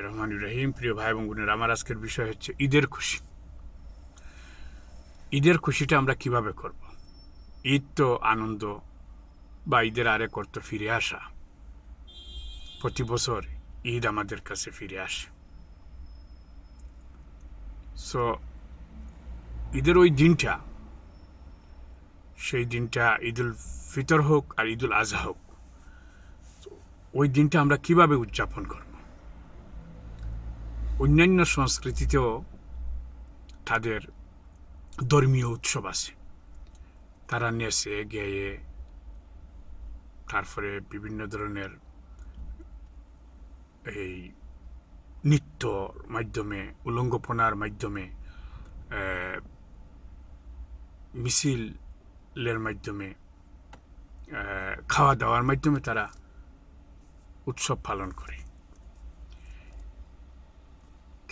রহমান রহিম, প্রিয় ভাই এবং বোনের, আমার আজকের বিষয় হচ্ছে ঈদের খুশি। ঈদের খুশিটা আমরা কীভাবে করব? ঈদ তো আনন্দ বা ঈদের আরে করতে ফিরে আসা। প্রতি বছর ঈদ আমাদের কাছে ফিরে আসে। সো ঈদের ওই দিনটা, সেই দিনটা ঈদুল ফিতর হোক আর ঈদুল আজহা হোক, ওই দিনটা আমরা কীভাবে উদযাপন করব? অন্যান্য সংস্কৃতিতেও তাদের ধর্মীয় উৎসব আছে। তারা নেচে, গেয়ে, তারপরে বিভিন্ন ধরনের এই নৃত্যর মাধ্যমে, উলঙ্গপনার মাধ্যমে মিছিলের মাধ্যমে খাওয়া দাওয়ার মাধ্যমে তারা উৎসব পালন করে।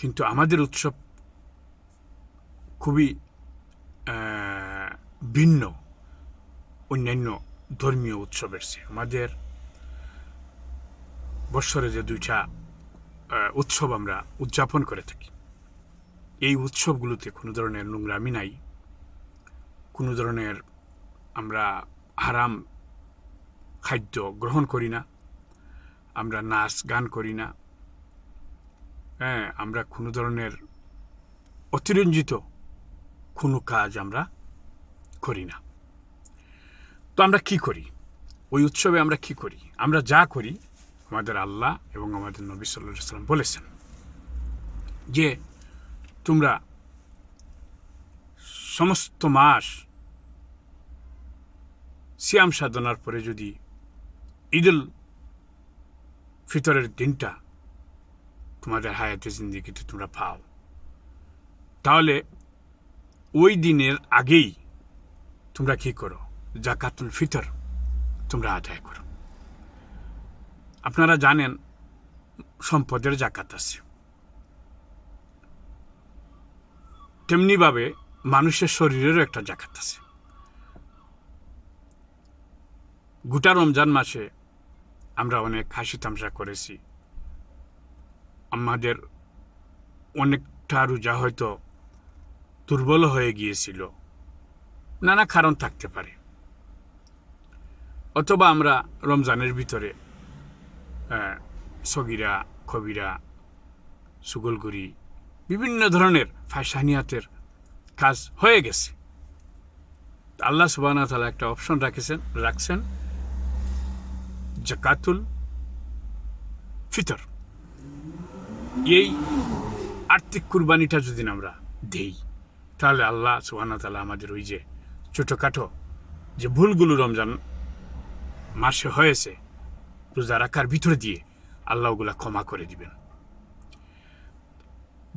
কিন্তু আমাদের উৎসব খুবই ভিন্ন, অন্যান্য ধর্মীয় উৎসবের চেয়ে। আমাদের বৎসরে যে দুইটা উৎসব আমরা উদযাপন করে থাকি। এই উৎসবগুলোতে কোনো ধরনের নোংরামি নাই। কোনো ধরনের আমরা হারাম খাদ্য গ্রহণ করি না। আমরা নাচ গান করি না। হ্যাঁ আমরা কোনো ধরনের অতিরঞ্জিত কোনো কাজ আমরা করি না। তো আমরা কি করি? ওই উৎসবে আমরা কি করি? আমরা যা করি, আমাদের আল্লাহ এবং আমাদের নবী সাল্লাহ সাল্লাম বলেছেন যে, তোমরা সমস্ত মাস সিয়াম সাধনার পরে যদি ঈদুল ফিতরের দিনটা তোমাদের হায়াতে জিন্দিগিতে তোমরা পাও। তাহলে ওই দিনের আগেই তোমরা কি করো? জাকাতুল ফিতর তোমরা আদায় করো। আপনারা জানেন সম্পদের জাকাত আছে। তেমনিভাবে মানুষের শরীরেরও একটা জাকাত আছে। গোটা রমজান মাসে আমরা অনেক হাসি তামসা করেছি। আমাদের অনেকটা রোজা হয়তো দুর্বল হয়ে গিয়েছিল। নানা কারণ থাকতে পারে। অথবা আমরা রমজানের ভিতরে সগিরা কবিরা সুগলগুড়ি বিভিন্ন ধরনের ফাইসানিয়াতের কাজ হয়ে গেছে। আল্লাহ সুবাহ তালা একটা অপশন রাখেছেন, রাখছেন, জাকাতুল ফিতর। এই আর্থিক কুরবানিটা যদি আমরা দেই, তাহলে আল্লাহ সুবাহ তালা আমাদের ওই যে ছোটোখাটো যে ভুলগুলো রমজান মাসে হয়েছে, রোজা রাখার ভিতরে দিয়ে আল্লাহ ওগুলা ক্ষমা করে দিবেন।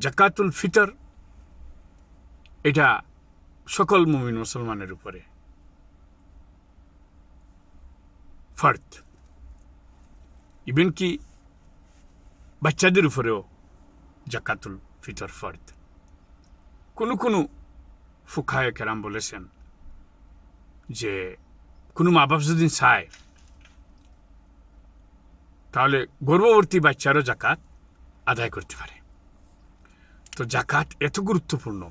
জাকাতুল ফিতর, এটা সকল মুমিন মুসলমানের উপরে ফর্দ ইভেন কি বাচ্চাদের উপরেও জাকাতুল ফিতর ফর্দ কোনো কোনো ফুকায় কেরাম বলেছেন যে কোনো মা বাপ যদি চায় তাহলে গর্ভবতী বাচ্চারও জাকাত আদায় করতে পারে তো জাকাত এত গুরুত্বপূর্ণ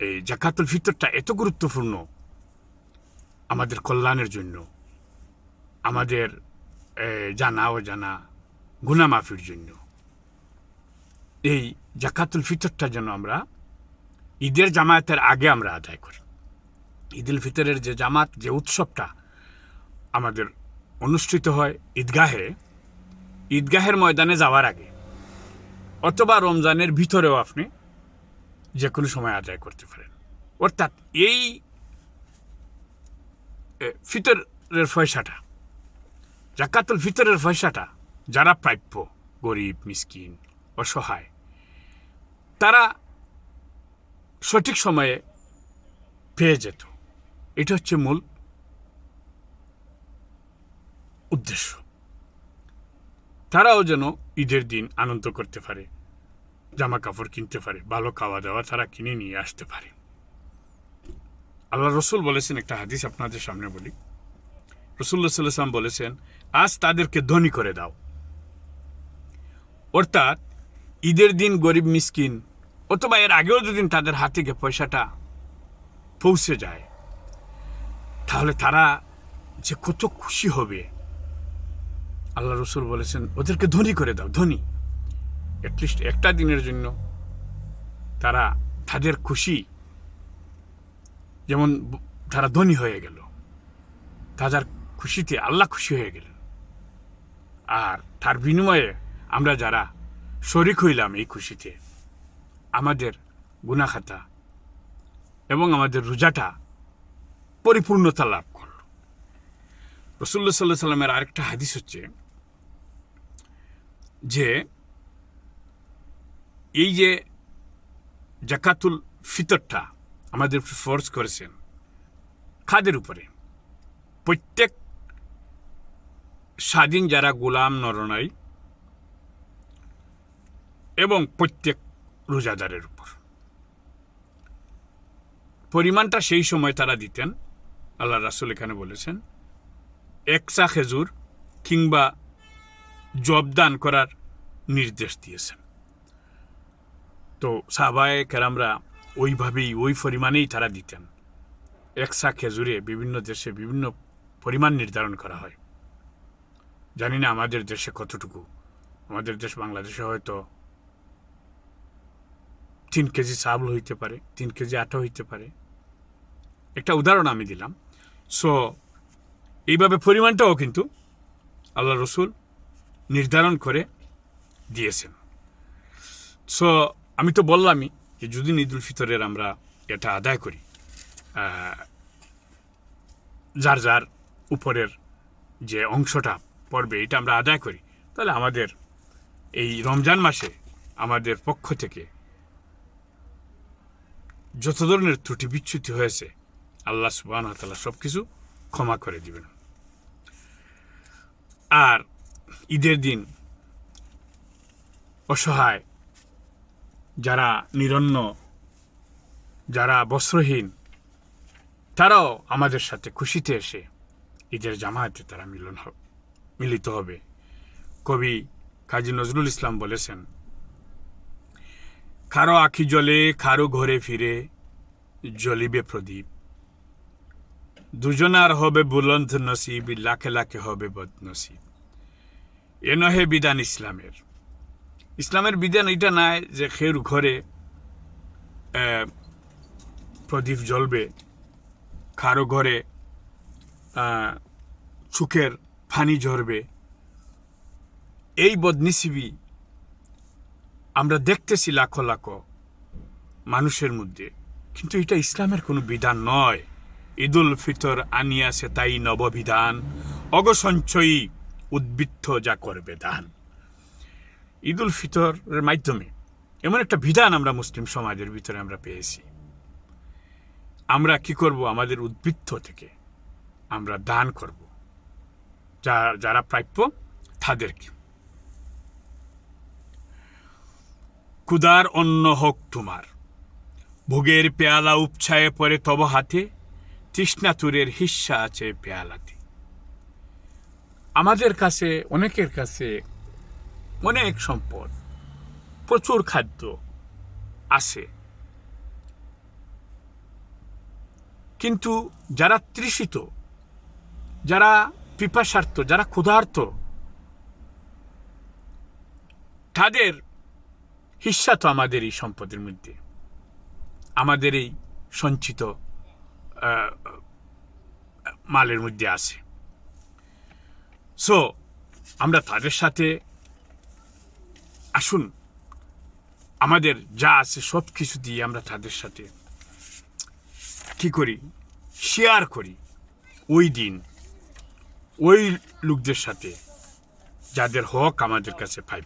এই জাকাতুল ফিতরটা এত গুরুত্বপূর্ণ আমাদের কল্যাণের জন্য আমাদের জানা ও জানা গুনামাফির জন্য। এই জাকাতুল ফিতরটা যেন আমরা ঈদের জামায়াতের আগে আমরা আদায় করি। ঈদুল ফিতরের যে জামাত, যে উৎসবটা আমাদের অনুষ্ঠিত হয় ঈদগাহে, ঈদগাহের ময়দানে যাওয়ার আগে অথবা রমজানের ভিতরেও আপনি যে কোনো সময় আদায় করতে পারেন। অর্থাৎ এই ফিতরের পয়সাটা জাকাতুল ফিতরের পয়সাটা যারা প্রাপ্য, গরিব, মিসকিন, অসহায়, তারা সঠিক সময়ে পেয়ে যেত। এটা হচ্ছে মূল উদ্দেশ্য। তারাও যেন ঈদের দিন আনন্দ করতে পারে জামা কাপড় কিনতে পারে, ভালো খাওয়া দাওয়া তারা কিনে নিয়ে আসতে পারে। আল্লাহ রসুল বলেছেন, একটা হাদিস আপনাদের সামনে বলি। রসুল্লাহ সাল্লাম বলেছেন, আজ তাদেরকে ধনী করে দাও। অর্থাৎ ঈদের দিন গরিব মিসকিন অথবা এর আগেও যদি তাদের হাত থেকে পয়সাটা পৌঁছে যায়, তাহলে তারা যে কত খুশি হবে। আল্লাহ রসুল বলেছেন, ওদেরকে ধনী করে দাও, ধনী। অ্যাটলিস্ট একটা দিনের জন্য তারা তাদের খুশি, যেমন তারা ধনী হয়ে গেল, তাদের খুশিতে আল্লাহ খুশি হয়ে গেলেন। আর তার বিনিময়ে আমরা যারা শরিক হইলাম এই খুশিতে, আমাদের গুনাখাতা এবং আমাদের রোজাটা পরিপূর্ণতা লাভ করল। রসুল্লা সাল্লাহ সাল্লামের আরেকটা হাদিস হচ্ছে যে, এই যে জাকাতুল ফিতরটা আমাদের ফোর্স করেছেন খাদের উপরে? প্রত্যেক স্বাধীন যারা গোলাম নরনারী এবং প্রত্যেক রোজাদারের উপর। পরিমাণটা সেই সময় তারা দিতেন, আল্লাহ রাসুল এখানে বলেছেন, একসা খেজুর কিংবা জবদান করার নির্দেশ দিয়েছেন। তো সাহবায় কেরামরা ওইভাবেই, ওই পরিমাণেই তারা দিতেন। একসা খেজুরে বিভিন্ন দেশে বিভিন্ন পরিমাণ নির্ধারণ করা হয়। জানি না আমাদের দেশে কতটুকু। আমাদের দেশ বাংলাদেশে হয়তো তিন কেজি চাউল হইতে পারে, তিন কেজি আটা হইতে পারে। একটা উদাহরণ আমি দিলাম। সো এইভাবে পরিমাণটাও কিন্তু আল্লাহ রসুল নির্ধারণ করে দিয়েছেন। সো আমি তো বললামই যে যদি ঈদুল ফিতরের আমরা এটা আদায় করি যার যার উপরের যে অংশটা পড়বে এটা আমরা আদায় করি, তাহলে আমাদের এই রমজান মাসে আমাদের পক্ষ থেকে যত ধরনের ত্রুটি বিচ্যুতি হয়েছে, আল্লাহ সুবাহ তালা সব কিছু ক্ষমা করে দিবেন। আর ঈদের দিন অসহায়, যারা নিরন্ন, যারা বস্ত্রহীন, তারাও আমাদের সাথে খুশিতে এসে ঈদের জামায়াতে তারা মিলন হবে মিলিত হবে। কবি কাজী নজরুল ইসলাম বলেছেন কারও আখি জলে কারও ঘরে ফিরে, জ্বলিবে প্রদীপ। দুজনার হবে বুলন্দ নসিব, লাখে লাখে হবে বদনসিব। এ নহে বিধান ইসলামের। ইসলামের বিধান এটা নাই যে খের ঘরে প্রদীপ জ্বলবে, কারও ঘরে চুকের ফানি ঝরবে। এই বদনিসিবি আমরা দেখতেছি লাখো লাখো মানুষের মধ্যে। কিন্তু এটা ইসলামের কোনো বিধান নয়। ঈদুল ফিতর আনিয়াছে তাই নববিধান, অগসঞ্চয়ী উদ্বৃত্ত যা করবে দান। ঈদুল ফিতরের মাধ্যমে এমন একটা বিধান আমরা মুসলিম সমাজের ভিতরে আমরা পেয়েছি। আমরা কি করব? আমাদের উদ্বৃত্ত থেকে আমরা দান করব। যা, যারা প্রাপ্য তাদেরকে। কুদার অন্ন হোক তোমার। ভোগের পেয়ালা উপছায়ে পড়ে তব হাতে তৃষ্ণাতুরের হিস্সা আছে পেয়ালাতে। আমাদের কাছে, অনেকের কাছে অনেক সম্পদ, প্রচুর খাদ্য আছে। কিন্তু যারা তৃষিত, যারা পিপাসার্থ, যারা ক্ষুধার্ত, তাদের হিস্সা তো আমাদের এই সম্পদের মধ্যে। আমাদের এই সঞ্চিত মালের মধ্যে আছে। সো আমরা তাদের সাথে, আসুন, আমাদের যা আছে সব কিছু দিয়ে আমরা তাদের সাথে কি করি? শেয়ার করি। ওই দিন, ওই লোকদের সাথে, যাদের হক আমাদের কাছে পাই